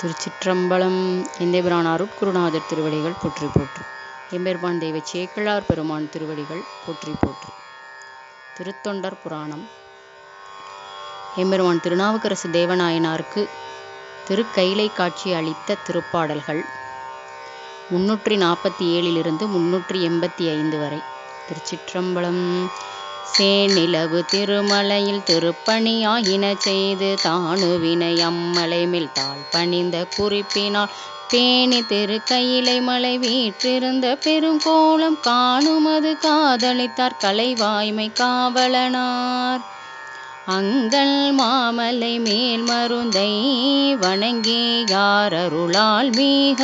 திருச்சிற்றம்பலம் எந்தேபிரான் அருட்குருநாதர் திருவடிகள் போற்றி போற்று. எம்பெருமான் தெய்வ சேக்கிழார் பெருமான் திருவடிகள் போற்றி போற்று. திருத்தொண்டர் புராணம். எம்பெருமான் திருநாவுக்கரசு தேவநாயனாருக்கு திருக்கைலை காட்சி அளித்த திருப்பாடல்கள் முன்னூற்றி நாற்பத்தி ஏழிலிருந்து முன்னூற்றி எண்பத்தி ஐந்து வரை. திருச்சிற்றம்பலம் சேநிலவு திருமலையில் திருப்பணியாயின செய்து தானுவினை அம்மலை மேல் தாழ் பணிந்த குறிப்பினால் பேணி திருக்கையிலை மலை வீற்றிருந்த பெருங்கோலம் காணுமது காதலித்தார் கலைவாய்மை காவலனார். அங்கள் மாமலை மேல் மருந்தை வணங்கி யார் அருளால் மீக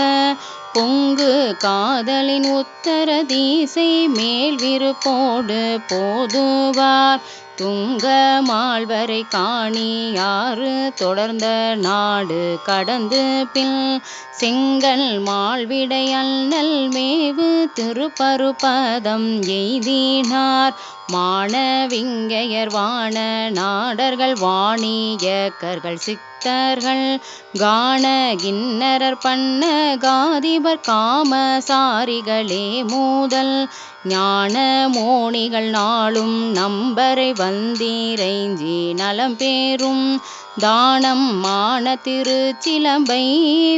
பொங்கு காதலின் உத்தர தீசை மேல் விருப்போடு போதுவார். துங்க மால்வரை காணியாறு தொடர்ந்த நாடு கடந்து பின் செங்கல் மால்விடை அண்ணல் மேவு திருப்பருப்பதம் எய்தினார். மாணவிங்கையர் வாண நாடர்கள் வாணியக்கர்கள் சித்தர்கள் கான கிண்ணரர் பண்ண காதிபர் காமசாரிகளே மூதல். ஞான மோணிகள் நாளும் நம்பரை வந்தீரைஞ்சி நலம் பேரும். தானம் மான திருச்சிலம்பை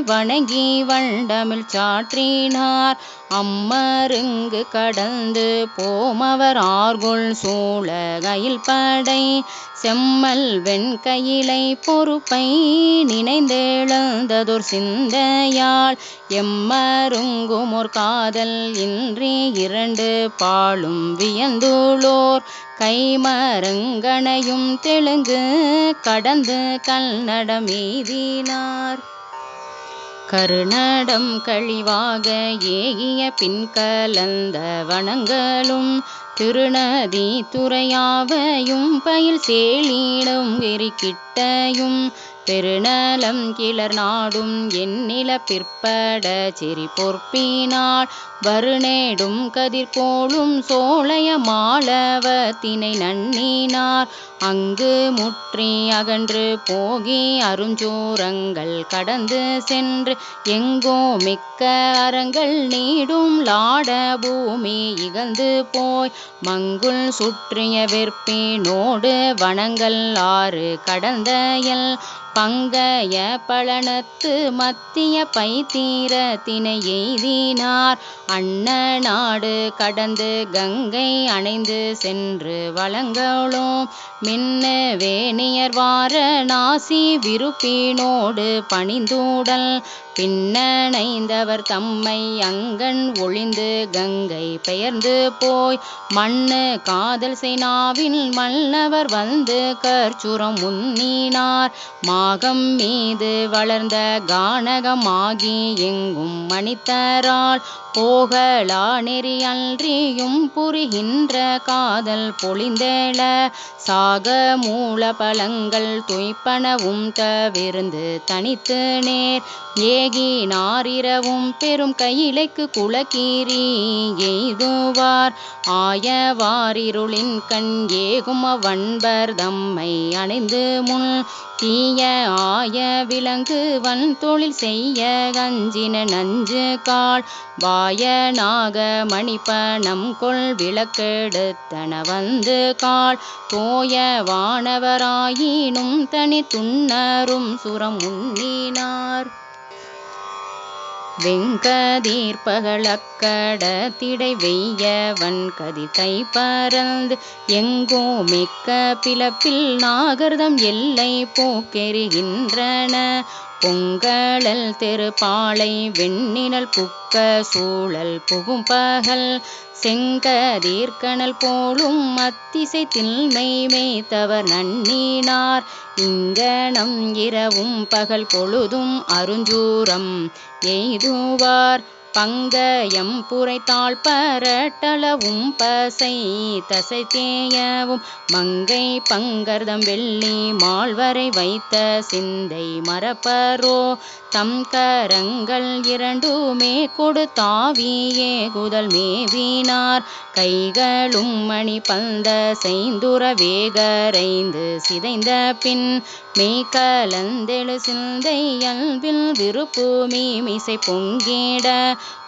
வணங்கி வண்டமிழ் சாற்றினார். அம்மருங்கு கடந்து போமவர் ஆர்கொள் சூழகையில் படை. செம்மல் வெண்கையிலை பொறுப்பை நினைந்தெழுந்ததொர் சிந்தையால் எம்மருங்குமோர் காதல் இன்றி இரண்டு பாலும் வியந்துளோர். கைமரங்கனையும் தெலுங்கு கடந்து கல்நடமீதினார் கருநடம் கழிவாக ஏகிய பின் கலந்த வனங்களும் திருநதி துறையாவையும் பயில் சேலிடும் எரிக்கிட்டையும் பெருநலம் கிளர் நாடும் எண்ணில பிற்பட செறி பொற்பினாள் வருநேடும் கதிர்கோளும் சோழைய மாலவத்தினை நன்னினார் அங்கு முற்றி அகன்று போகி அருஞ்சோரங்கள் கடந்து சென்று எங்கோ மிக்க அறங்கள் நீடும் லாட பூமி இகழ்ந்து போய் மங்குள் சுற்றிய வெற்பினோடு வனங்கள் ஆறு கடந்தயல் பங்கய பழனத்து மத்திய பைத்தீர தினை எய்தினார் அண்ண நாடு கடந்து கங்கை அணைந்து சென்று வளங்களோம் மின்ன வேணியர் வார நாசி விருப்பினோடு பணிந்தூடல். பின்னணைந்தவர் தம்மை அங்கன் ஒளிந்து கங்கை பெயர்ந்து போய். மண்ணு காதல் சேனாவில் மன்னவர் வந்து கற்சுரம் முன்னினார் மாகம் மீது வளர்ந்த கானகமாகி எங்கும் மணித்தரால் போகலா நெறி அன்றியும் புரிகின்ற காதல் பொழிந்தேள சாக மூல பழங்கள் துய்ப்பனவும் தவிர்ந்து தனித்து நேர் ஏகினாரிரவும் பெரும் கையிலைக்கு குளக்கீரி எய்துவார். ஆயவாரிருளின் கண் ஏகும் வன்பர் தம்மை அணைந்து முன் தீய ஆய விலங்கு வன் தொழில் செய்ய கஞ்சின நஞ்சு கால். வாய நாக மணிப்பணம் கொள் விளக்கெடுத்தன வந்து கால். தோய வானவராயினும் தனி துண்ணரும் சுரம் உண்ணினார் வெங்கதீர்பகளக்கட திடை வெய்யவன் கதித்தை பறந்து எங்கோ மிக்க பிளப்பில் நாகர்தம் எல்லை போக்கெறுகின்றன. பொங்கலல் தெருப்பாலை வெண்ணினல் புக்க சூழல் புகும் பகல் செங்கதீர்கணல் போலும் அத்திசை தில்மை மேய்த்தவர் நன்னினார். இங்கனம் இரவும் பகல் பொழுதும் அருஞ்சூரம் எய்துவார். பங்கயம் புரைத்தாள் பரட்டளவும் பசை தசை தேயவும். மங்கை பங்கர்தம் வெள்ளி மால்வரை வைத்த சிந்தை மரப்பரோ தம் கரங்கள் இரண்டுமே கொடுத்தாவியே குதல் மேவினார். கைகளும் மணி பந்த செய்துர வேகரைந்து சிதைந்த பின் மெய் கலந்தெழு சிந்தை அன்பில் விருப்பு மீமிசை பொங்கிட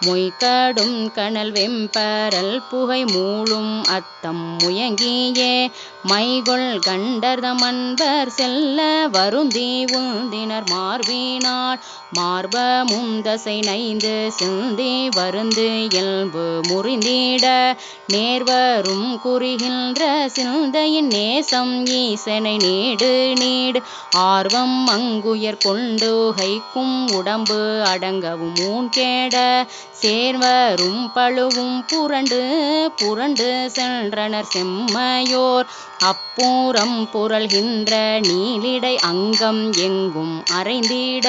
மொய்கடும் கனல் வெம்பரல் புகை மூழும் அத்தம் முயங்கியே. மைகொள் கண்டர்தமன்பர் செல்ல வருந்தி உந்தினர் மார்பினாள் மார்பமும் தசை நைந்து சிந்தி வருந்து இயல்பு முறிந்திட. நேர்வரும் குறிகின்ற சிந்தையின் நேசம் ஈசனை நீடு நீடு. ஆர்வம் அங்குயர் கொண்டு ஹைக்கும் உடம்பு அடங்கவும் ஊன் கேட சேர்வரும் பழுவும் புரண்டு புரண்டு சென்றனர் செம்மையோர். அப்பூரம் புரள்கின்ற நீலிடை அங்கம் எங்கும் அறைந்திட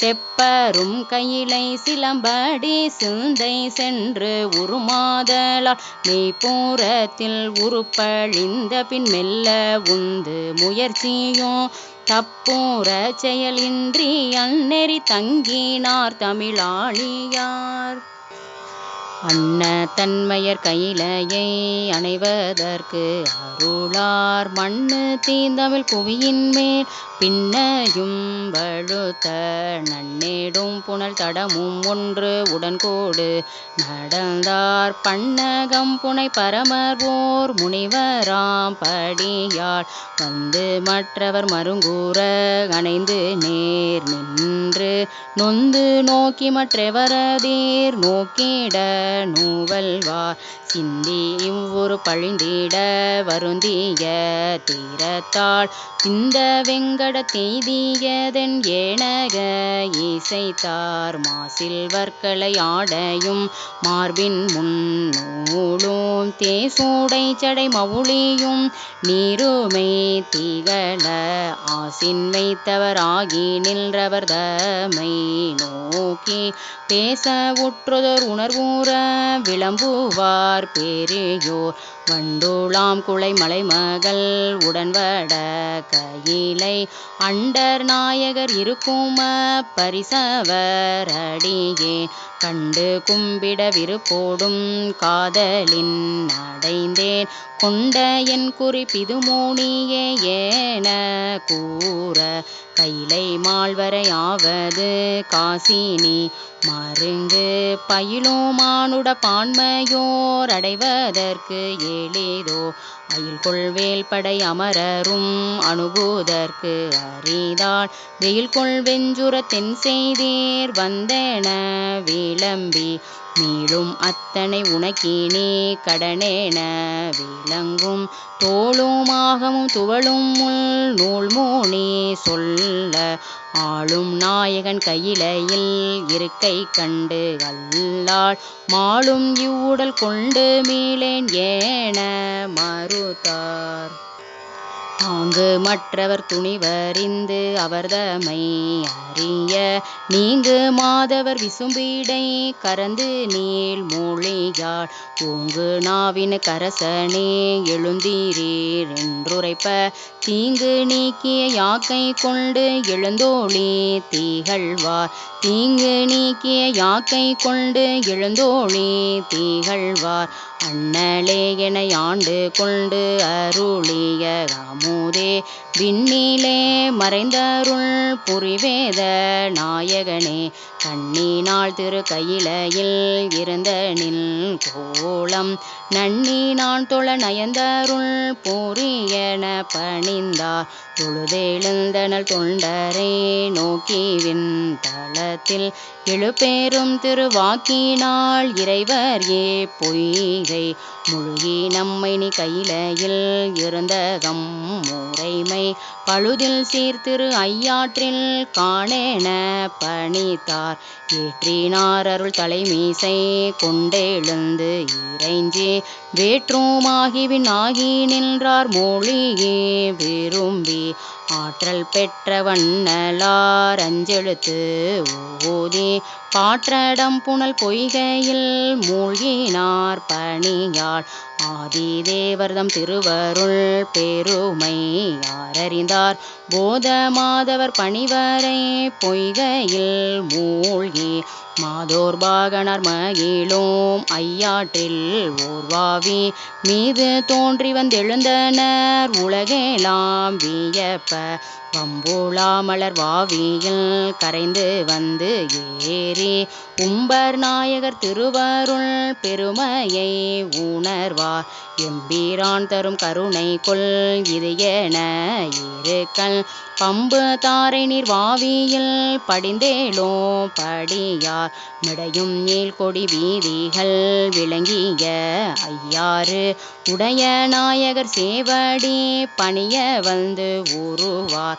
செப்பரும் கையிலை சிலம்படி சிந்தை சென்று உருமாதலால் மெய்ப்பூரத்தில் உருப்பழிந்த பின் மெல்ல உந்து முயற்சியும் தப்பூர செயலின்றி அந்நெறி தங்கினார் தமிழாளியார் அன்ன தன்மையர் கையிலையை அணைவதற்கு அருளார் மண்ணு தீந்தமிழ் புவியின் மேல். பின்னையும் வழுத்த நன்னேடும் புனல் தடமும் ஒன்று உடன்கோடு நடந்தார். பன்னகம் புனை பரமர்வோர் முனிவராம் படியால். வந்து மற்றவர் மருங்கூற அணைந்து நேர் நின்று நொந்து நோக்கி மற்றவரதீர். நோக்கிட நூவல்வார் சிந்தி இவ்வொரு பழிந்திட வருந்திய தீரத்தாள் இந்த வெங்கட தெய்தியதென் ஏனக இசைத்தார். மாசில் வர்க்கலை ஆடையும் மார்பின் முன்னூலும் தேசூடை சடை மவுளியும் நீருமை திகழ ஆசின் வைத்தவராகி நின்றவர் தமை நோக்கி பேச உற்றுதோர் உணர்வூற விளம்புவார். பெரியோர் வண்டூளாம் குலை மலைமகள் உடன்வட கையிலை அண்டர் நாயகர் இருக்கும பரிசவர் அடியே. கண்டு கும்பிட விருப்போடும் காதலின் அடைந்தேன். கொண்ட என் குறிப்பிது மோனியே ஏன கூற. கைலை மால்வரையாவது காசினி. மருங்கு பயிலுமானுட பான்மையோர் அடைவதற்கு celeiro அயில் கொள்வேல் படை அமரரும் அணுகுதற்கு அறிதாள். வெயில் கொள்வெஞ்சுர தென் செய்தீர் வந்தென விளம்பி மீளும் அத்தனை உனக்கினே கடனென விளங்கும். தோளுமாகவும் துவளும் முள் நூல்மூனி சொல்ல ஆளும் நாயகன் கையிலையில் இருக்கை கண்டு அல்லாள். மாளும் இவ்வுடல் கொண்டு மீளேன் ஏன மறுத்தார் தாங்கு மற்றவர் துணிவறிந்து அவர்தமை அறிய நீங்கு மாதவர் விசும்பிடை கரந்து நீள் மொழியாள் ஓங்கு நாவின் கரசனே எழுந்தீரீர் என்றுரைப்ப தீங்கு நீக்கிய யாக்கை கொண்டு எழுந்தோழி தீகழ்வார். தீங்கு நீக்கிய யாக்கை கொண்டு எழுந்தோழி தீகழ்வார் அண்ணலே என ஆண்டு கொண்டு அருளிய அமுதே விண்ணிலே மறைந்தருள் புரிவேத நாயகனே கண்ணினால் திரு கையிலையில் இருந்த நில் கோலம் நன்னினான் தொழ நயந்தருள் பூரியன பணிந்தார். தொழுதெழுந்தனல் தொண்டரை தள காலத்தில் எழுபேரும் திருவாக்கினால் இறைவர் ஏ பொய்கை. முழுகி நம்மை நீ கையிலையில் இருந்தகம் முறைமை. பழுதில் சீர்திரு ஐயாற்றில் காணேன பணித்தார். ஏற்றினார் அருள் தலைமீசை கொண்டெழுந்து இறைஞ்சி. வேற்றுமாகிவின் ஆகி நின்றார் மொழியே விரும்பி. ஆற்றல் பெற்ற வண்ணலார் அஞ்செழுத்து ஓதி பாற்றடம் புனல் பொய்கையில் மூழ்கினார் பணியாள். ஆதிதேவர்தம் திருவருள் பெருமை யாரறிந்தார்? போத மாதவர் பணிவரை பொய்கையில் மூழ்கி மாதோர் பாகனர் மகிழோம் ஐயாற்றில் ஓர்வாவி மீது தோன்றி வந்தெழுந்தனர் உலகெலாம் வியப்ப và மலர் வாவியில் கரைந்து வந்து ஏறி உம்பர் நாயகர் திருவருள் பெருமையை உணர்வார். எம்பீரான் தரும் கருணை கொள் இது என இருக்கல் பம்பு தாரை நீர் வாவியில் படிந்தேலோ படியார். மிடையும் நீள் கொடி வீதிகள் விளங்கிய ஐயாறு. உடைய நாயகர் சேவடி பணிய வந்து உருவார்.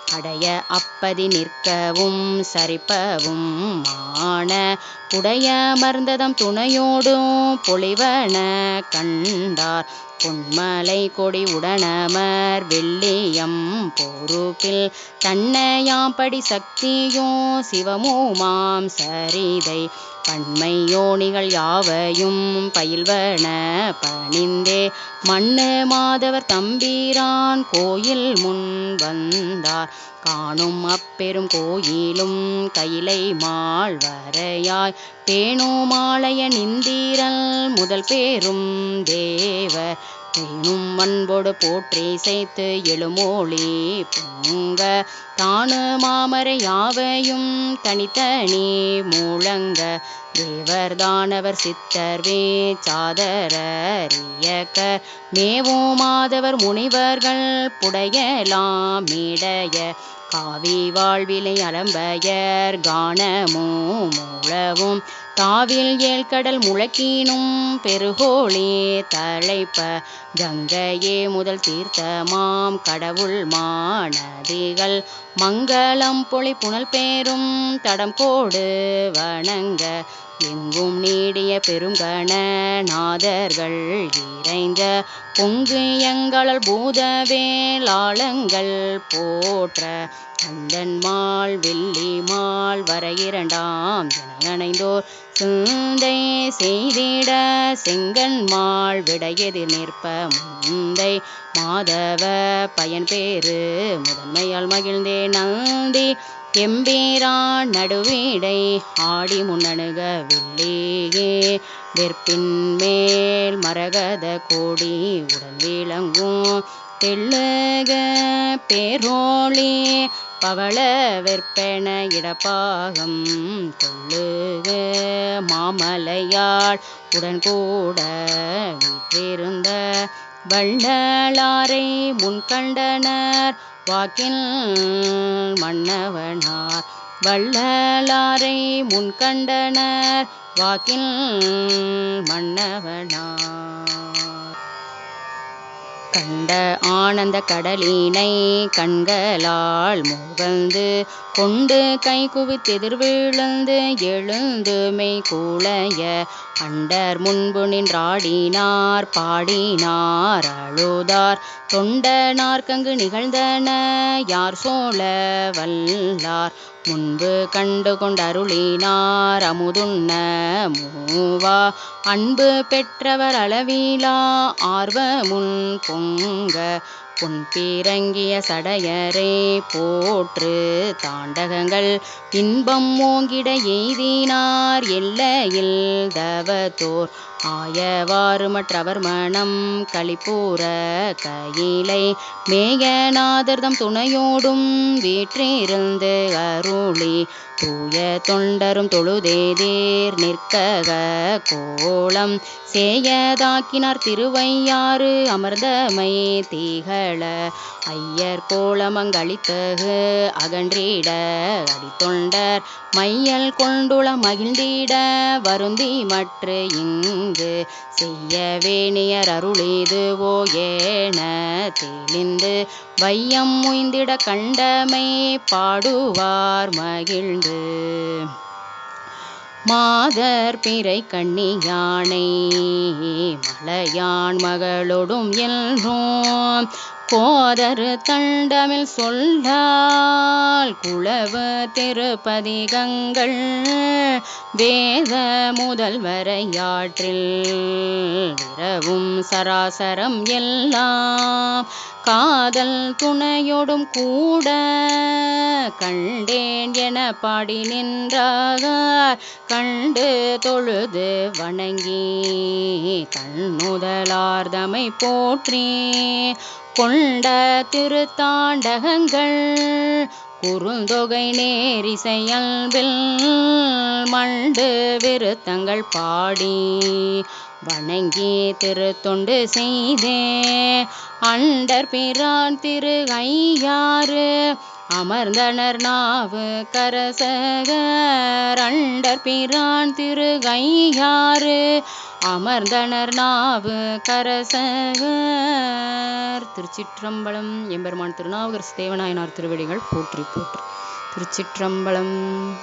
அடைய அப்பதி நிற்கவும் சரிப்பவும் மான. புடைய மர்ந்ததம் துணையோடும் பொழிவன கண்டார். பொன்மலை கொடி உடனமர் வெள்ளியம் பொறுப்பில் தன்னையாம்படி சக்தியோ சிவமுமாம் சரிதை. பண்மை யோனிகள் யாவையும் பயில்வன பணிந்தே. மண்ணு மாதவர் தம்பீரான் கோயில் முன் வந்தார். காணும் அப்பெரும் கோயிலும் கைலை மால் வரையாய் பேணுமாலய நிந்திரல் முதல் பேரும் தேவ பேணும் அன்போடு போற்றி சேர்த்து எழுமொழி பொங்க. தானு மாமரை யாவையும் தனித்தனி முழங்க. தேவர் தானவர் சித்தர் வேச்சாதரரியக்க மேவோ மாதவர் முனிவர்கள் புடையலாம் இடைய காவி வாழ்விலை அலம்பயர் கானமும் முழவும் தாவில் ஏழ்கடல் முழக்கினும் பெருகோளே தழைப்ப கங்கையே முதல் தீர்த்தமாம் கடவுள் மாநதிகள். மங்களம் பொழி புனல் பேரும் தடம் கோடு வணங்க. எங்கும் நீடிய பெருங்கண நாதர்கள் இறைந்த பொங்கு எங்களல் பூதவேலாளங்கள் போற்ற அந்தன் மால் வெள்ளி மால் வர இரண்டாம் தினங்கணைந்தோர் சிந்தை செய்திட செங்கன் மால் நிற்ப முந்தை மாதவ பயன் பேரு முதன்மையால் மகிழ்ந்தே நந்தி. எம்பீரான் நடுவீடை ஆடி முன்னணுக வெள்ளியே வெற்பின் மேல் மரகத கோடி உடன் விளங்கும் தெள்ளுக பேரோளி பவள வெற்பென இடப்பாகம் தொள்ளுக மாமலையாள் உடன் கூட வீற்றிருந்த வள்ளலாரை முன்கண்டனர் வாக்கில் மன்னவனார். வள்ளலாரை முன்கண்டனர் வாக்கில் மன்னவனார். கண்ட ஆனந்த கடலினை கண்களால் முகந்து கொண்டு கை குவித்தெதிர் விழுந்து எழுந்து மெய் கூளைய அண்டர் முன்பு நின்றாடினார் பாடினார் அழுதார். தொண்டனார் கங்கு நிகழ்ந்தன யார் சோழ வல்லார். முன்பு கண்டு கொண்டருளினார் அமுதுண்ண மூவா. அன்பு பெற்றவர் அளவிலா ஆர்வமுன் பொங்க உன் பீரங்கிய சடையரே போற்று தாண்டகங்கள். இன்பம் ஓங்கிட எய்தினார் எல்லையில் தவத்தோர். ஆயவாறு மற்றவர் மனம் களிப்பூர கையிலை மேகநாதர்தம் துணையோடும் வீற்றிருந்து அருளி தூய தொண்டரும் தொழுதேதேர் நிற்கக கோலம் சேயதாக்கினார் திருவையாறு அமர்ந்தமை தீகள ஐயர் கோலமங்களித்தகு அகன்றிட அடித்தொண்டர் மையல் கொண்டுள மகிழ்ந்திட வருந்தி மற்று இங்கு செய்ய வேணியர் அருளிதுவோ ஏன? தெளிந்து வையம் முய்ந்திட கண்டமை பாடுவார் மகிழ்ந்து. மாதர் பிறை கண்ணி யானை மலையான் மகளொடும் என்றோம் கோதரு தண்டமில் சொல்லால் குளவ திருப்பதிகங்கள் வேத முதல் வரையாற்றில் விரவும் சராசரம் எல்லாம் காதல் துணையோடும் கூட கண்டேன் என பாடி நின்றார். கண்டு தொழுது வணங்கி கண்ணுதலார்தமை போற்றி கொண்ட திருத்தாண்டகங்கள் குறுந்தொகை நேரிசையல்பில் மண்டு விருத்தங்கள் பாடி வணங்கி திருத்தொண்டு செய்தே. அண்டர் பிரான் திரு ஐயாறு அமர்ந்தனர் நாவு கரசகர் அண்டர் பிரான் திருகையாறு. அமர்ந்தனர் நாவு கரசகர் திருச்சிற்றம்பலம் எம்பெருமான் திருநாவுகர் தேவநாயனார் திருவடிகள் போற்றி போற்றி. திருச்சிற்றம்பலம்.